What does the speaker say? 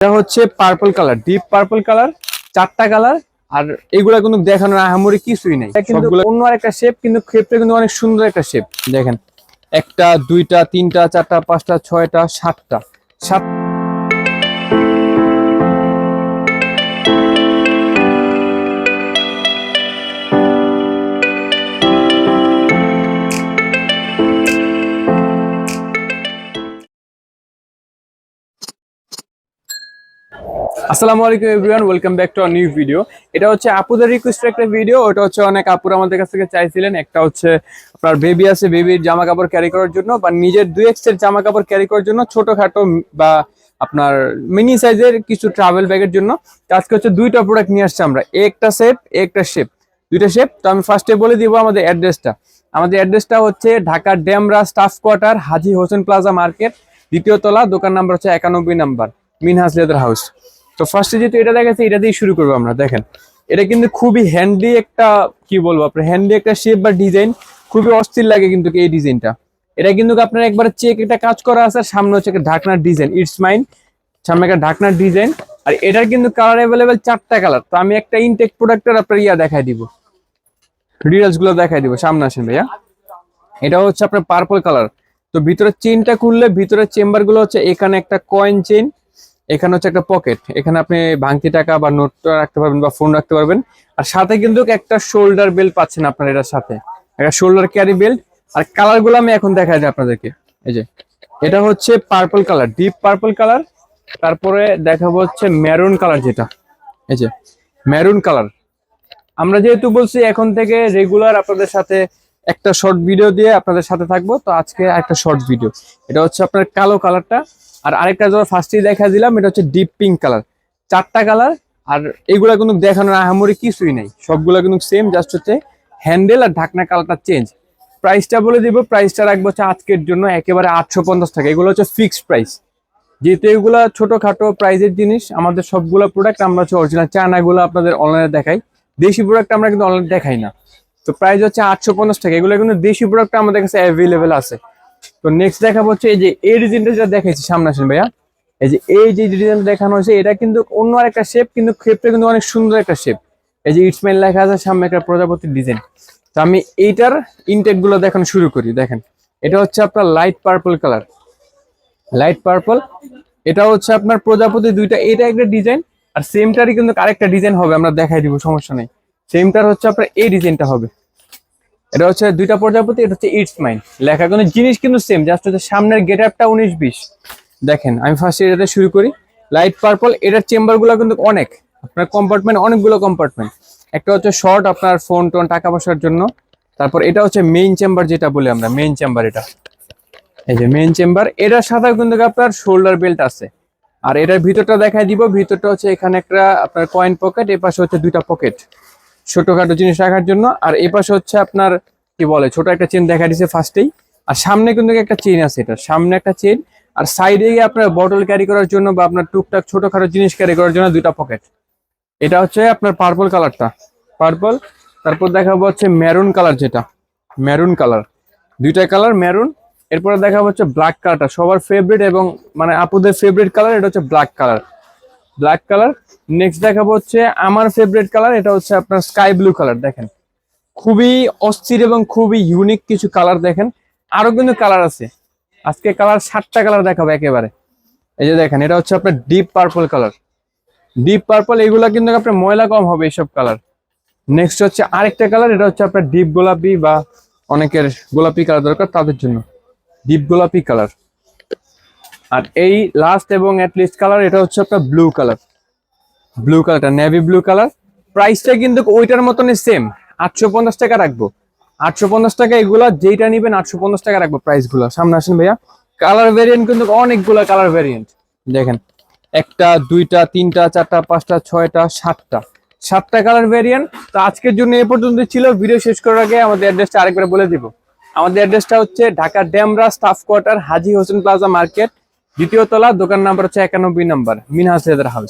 এটা হচ্ছে purple colour deep purple colour চারটা কালার আর এগুলা কিন্তু দেখানোর আহামরি কিছুই নাই। কিন্তু অন্য একটা শেপ কিন্তু ক্ষেত্রে কিন্তু অনেক সুন্দর একটা শেপ দেখেন একটা দুইটা তিনটা চারটা পাঁচটা ছয়টা সাতটা। সাত আসসালামু আলাইকুম everyone, welcome back to new video. এটা হচ্ছে আপুদের রিকোয়েস্টের একটা ভিডিও ওটা হচ্ছে অনেক আপুরা আমাদের কাছ থেকে চাইছিলেন। একটা হচ্ছে আপনার বেবি আছে বেবির জামা কাপড় ক্যারি করার জন্য, বা নিজের দুই এক্সের জামা কাপড় ক্যারি করার জন্য ছোটখাটো বা আপনার মিনি সাইজের কিছু ট্রাভেল ব্যাগের জন্য। আজকে হচ্ছে দুইটা প্রোডাক্ট নিয়ে আসছি আমরা। একটা শেপ একটা শেপ দুইটা শেপ তো আমি ফার্স্টে বলে দিব আমাদের অ্যাড্রেসটা আমাদের অ্যাড্রেসটা হচ্ছে ঢাকার Demra staff quarter Haji Hossain plaza market দ্বিতীয় তলা, দোকান নাম্বার হচ্ছে একানব্বই নাম্বার মিনহাস লেদার হাউস তো ফার্স্টে যেহেতু এটা দেখাচ্ছে, এটা দিয়ে শুরু করব আমরা, দেখেন। এটা কিন্তু খুবই হ্যান্ডি একটা, কি বলব আপনার হ্যান্ডি একটা শেপ বা ডিজাইন খুবই অস্থির লাগে কিন্তু এই ডিজাইনটা এটা কিন্তু আপনার একবার চেক এটা কাজ করা আছে, সামনে হচ্ছে একটা ঢাকনার ডিজাইন ইটস মাইন সামনে একটা ঢাকনার ডিজাইন আর এটার কিন্তু কালার অ্যাভেলেবেল চারটা কালার তো আমি একটা ইনটেক প্রোডাক্টের আপনার ইয়া দেখাই দিব। গুলো দেখাই দিব, সামনে আসেন ভাইয়া। এটা হচ্ছে আপনার পার্পল কালার তো ভিতরে চেনটা খুললে ভিতরে চেম্বারগুলো হচ্ছে এখানে একটা কয়েন চেন এখানে হচ্ছে একটা পকেট এখানে আপনি ভাঙতি টাকা বা নোট রাখতে পারবেন বা ফোন রাখতে পারবেন। আর সাথে কিন্তু একটা শোল্ডার বেল্ট পাচ্ছেন আপনার এটার সাথে। একটা শোল্ডার ক্যারি বেল্ট আর কালারগুলো আমি এখন দেখাই দিই আপনাদেরকে। এই যে, এটা হচ্ছে purple colour deep purple colour তারপরে দেখাবো হচ্ছে মেরুন কালার যেটা। এই যে মেরুন কালার আমরা যেহেতু বলছি এখন থেকে রেগুলার আপনাদের সাথে একটা শর্ট ভিডিও দিয়ে আপনাদের সাথে থাকব। তো আজকে একটা শর্ট ভিডিও এটা হচ্ছে আপনার কালো কালারটা আর আরেকটা ধর ফার্স্টেই দেখা দিলাম, এটা হচ্ছে ডিপ পিঙ্ক কালার চারটা কালার আর এগুলা কিন্তু দেখানোর আহামরি কিছুই নেই। সবগুলা কিন্তু সেম জাস্ট হচ্ছে হ্যান্ডেল আর ঢাকনা কালারটা চেঞ্জ প্রাইসটা বলে দিব প্রাইসটা রাখব হচ্ছে আজকের জন্য একেবারে আটশো পঞ্চাশ টাকা। এগুলো হচ্ছে ফিক্সড প্রাইস যেহেতু এগুলা ছোটখাটো প্রাইজের জিনিস, আমাদের সবগুলো প্রোডাক্ট আমরা হচ্ছে অরিজিনাল চায়নাগুলো আপনাদের অনলাইনে দেখাই। দেশি প্রোডাক্ট আমরা কিন্তু অনলাইনে দেখাই না। তো প্রাইস হচ্ছে আটশো পঞ্চাশ টাকা। এগুলো কিন্তু দেশি প্রোডাক্ট আমাদের কাছে অ্যাভেলেবেল আছে। তো নেক্সট দেখাবো হচ্ছে এই যে এই ডিজাইনটা যেটা দেখাইছি সামনে আসেন ভাইয়া। এই যে এই যে ডিজাইন দেখানো হয়েছে, এটা কিন্তু অন্য একটা শেপ কিন্তু ক্ষেত্রে কিন্তু অনেক সুন্দর একটা শেপ এই যে ইটসমেল লেখা আছে, সামনে একটা প্রজাপতির ডিজাইন তো আমি এইটার ইনটেকগুলো দেখানো শুরু করি, দেখেন। এটা হচ্ছে আপনার light purple colour light purple এটা হচ্ছে আপনার প্রজাপতি দুইটা, এটা একটা ডিজাইন আর সেমটারই কিন্তু আরেকটা ডিজাইন হবে, আমরা দেখাই দিব, সমস্যা নেই। সেমটার হচ্ছে আপনার এই ডিজাইনটা হবে। এটা হচ্ছে দুইটা প্রজাপতি, এটা হচ্ছে ইটস মাইন লেখা কিন্তু জিনিস কিন্তু সেম জাস্ট হচ্ছে সামনের গেট আপটা উনিশ বিশ। দেখেন, আমি ফার্স্ট এটাতে শুরু করি। লাইট পার্পল এটার চেম্বারগুলো কিন্তু অনেক। আপনার কম্পার্টমেন্ট অনেকগুলো কম্পার্টমেন্ট একটা হচ্ছে শর্ট আপনার ফোন টোন, টাকা পয়সার জন্য। তারপর এটা হচ্ছে মেইন চেম্বার যেটা বলি আমরা মেইন চেম্বার এটা। এই যে মেইন চেম্বার এটার সাথে কিন্তু আপনার শোল্ডার বেল্ট আছে। আর এটার ভিতরটা দেখাই দিব, ভিতরটা হচ্ছে এখানে একটা আপনার কয়েন পকেট এ পাশে হচ্ছে দুইটা পকেট ছোটখাটো জিনিস রাখার জন্য। আর এ পাশে হচ্ছে আপনার, কি বলে, ছোট একটা চেন দেখা দিছে ফার্স্টেই আর সামনে কিন্তু একটা চেন আছে এটা। সামনে একটা চেন আর সাইডে গিয়ে আপনার বটল ক্যারি করার জন্য বা আপনার টুকটাক ছোটখাটো জিনিস ক্যারি করার জন্য দুইটা পকেট এটা হচ্ছে আপনার পার্পল কালারটা পার্পল তারপর দেখাবো হচ্ছে মেরুন কালার যেটা। মেরুন কালার দুইটা কালার মেরুন এরপরে দেখাবো হচ্ছে ব্ল্যাক কালারটা সবার ফেভারিট এবং মানে আপুদের ফেভারিট কালার এটা হচ্ছে black colour black colour next দেখাবো হচ্ছে আমার ফেভারিট কালার এটা হচ্ছে আপনার স্কাই ব্লু কালার দেখেন। খুবই অস্থির এবং খুবই ইউনিক কিছু কালার দেখেন। আরও কিন্তু কালার আছে। আজকে কালার সাতটা কালার দেখাবো একেবারে। এই যে দেখেন, এটা হচ্ছে আপনার deep purple colour deep purple এগুলা কিন্তু আপনার ময়লা কম হবে এইসব কালার নেক্সট হচ্ছে আরেকটা কালার এটা হচ্ছে আপনার ডিপ গোলাপি বা অনেকের গোলাপি কালার দরকার তাদের জন্য। ডিপ গোলাপি কালার আর এই লাস্ট এবং অ্যাটলিস্ট কালার এটা হচ্ছে আপনার ব্লু কালার ব্লু কালারটা নেভি ব্লু কালার প্রাইসটা কিন্তু ওইটার মতনই সেম আটশো পঞ্চাশ টাকা রাখব। আটশো পঞ্চাশ টাকা এগুলা যেটা নিবেন, আটশো পঞ্চাশ টাকা রাখব প্রাইসগুলো। সামনে আসেন ভাইয়া। কালার ভেরিয়েন্ট কিন্তু অনেকগুলো কালার ভেরিয়েন্ট দেখেন, একটা, দুইটা, তিনটা, চারটা, পাঁচটা, ছয়টা, সাতটা। সাতটা কালার ভেরিয়েন্ট তো আজকের জন্য এ পর্যন্ত ছিল। ভিডিও শেষ করার আগে আমাদের অ্যাড্রেসটা আরেকবার বলে দিব। আমাদের অ্যাড্রেসটা হচ্ছে Dhaka Demra staff quarter, Haji Hossain plaza market. দ্বিতীয় তলা দোকান নাম্বার হচ্ছে একানব্বই নাম্বার মিনহাস লেদার হাউস